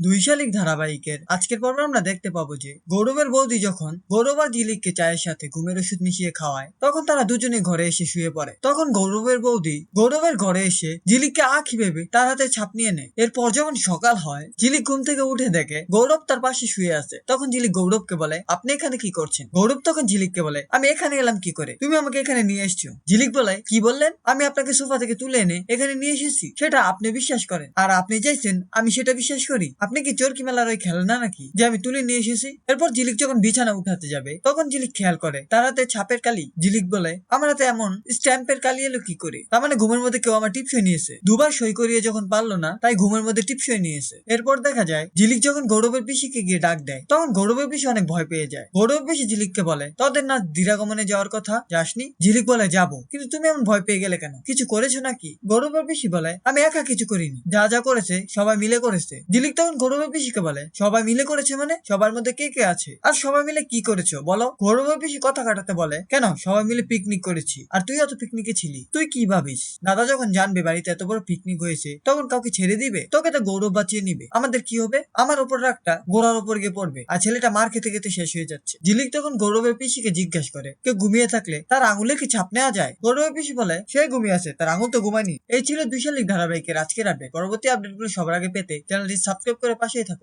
দুই শালিক ধারাবাহিকের আজকের পর্বে আমরা দেখতে পাবো যে গৌরবের বৌদি যখন গৌরব আর ঝিলিককে চায়ের সাথে ঘুমের ওষুধ মিশিয়ে খাওয়ায়, তখন তারা দুজনে ঘরে এসে শুয়ে পড়ে। তখন গৌরবের বৌদি গৌরবের ঘরে এসে ঝিলিককে আঁখি ভেবে তার হাতে ছাপ নিয়ে নেয়। এরপর যখন সকাল হয় ঝিলিক ঘুম থেকে উঠে দেখে গৌরব তার পাশে শুয়ে আছে। তখন ঝিলিক গৌরবকে বলে, আপনি এখানে কি করছেন? গৌরব তখন ঝিলিককে বলে, আমি এখানে এলাম কি করে? তুমি আমাকে এখানে নিয়ে এসছো? ঝিলিক বলে, কি বললেন? আমি আপনাকে সোফা থেকে তুলে এনে এখানে নিয়ে এসেছি। সেটা আপনি বিশ্বাস করেন। আর আপনি চাইছেন আমি সেটা বিশ্বাস করি। আপনি কি চোরকি মেলার ওই খেলনা নাকি? যে আমি তুলে নিয়ে এসেছি। এরপর ঝিলিক যখন বিছানা উঠাতে যাবে, তখন ঝিলিক খেয়াল করে। তার হাতে ছাপের কালি ঝিলিক বলে, আমার হাতে এমন স্ট্যাম্পের কালি এলো কি করে? তার মানে ঘুমের মধ্যে কেউ আমার টিপসই নিয়েছে। দুবার সই করিয়ে যখন পারল না, তাই ঘুমের মধ্যে টিপসই নিয়েছে। এরপর দেখা যায় ঝিলিক যখন গৌরবের পিসিকে গিয়ে ডাক দেয়, তখন গৌরবের পিসি অনেক ভয় পেয়ে যায়। গৌরবের পিসি ঝিলিককে বলে, তোদের না দিরাগমনে যাওয়ার কথা? যাসনি? ঝিলিক বলে, যাব। কিন্তু তুমি এমন ভয় পেয়ে গেলে কেন? কিছু করেছ নাকি? গৌরবের পিসি বলে, আমি একা কিছু করিনি। যা যা করেছে, সবাই মিলে করেছে। জিলিক তখন গৌরবের পিসিকে বলে? সবাই মিলে করেছে মানে? সবার মধ্যে কে কে আছে? আর সবাই মিলে কি করেছ? বলো। গৌরবের পিসি কথা কাটাতে বলে, কেন? সবাই মিলে পিকনিক করেছি। আর তুই অত পিকনিকে ছিলি? তুই কি ভাবিস? দাদা যখন জানবে বাড়িতে এত বড় পিকনিক হয়েছে, তখন কাউকে ছেড়ে দিবে? তোকে তো গৌরব বাঁচিয়ে নিবে। আমাদের কি হবে? আমার ওপর রাগটা গোড়ার ওপর গিয়ে পড়বে। আর ছেলেটা মার খেতে খেতে শেষ হয়ে যাচ্ছে। ঝিলিক তখন গৌরবের পিসিকে জিজ্ঞাসা করে, কেউ ঘুমিয়ে থাকলে তার আঙুলে কি ছাপ নেওয়া যায়? গৌরবের পিসি বলে, সে ঘুমিয়ে আছে, তার আঙুল তো ঘুমায়নি। এই ছিল দুই শালিক ধারাবাহিকের আজকের আপডেট পরবর্তী আপডেটগুলো সবার আগে পেতে চ্যানেলটি সাবস্ক্রাইব করে পাশেই থাকুন।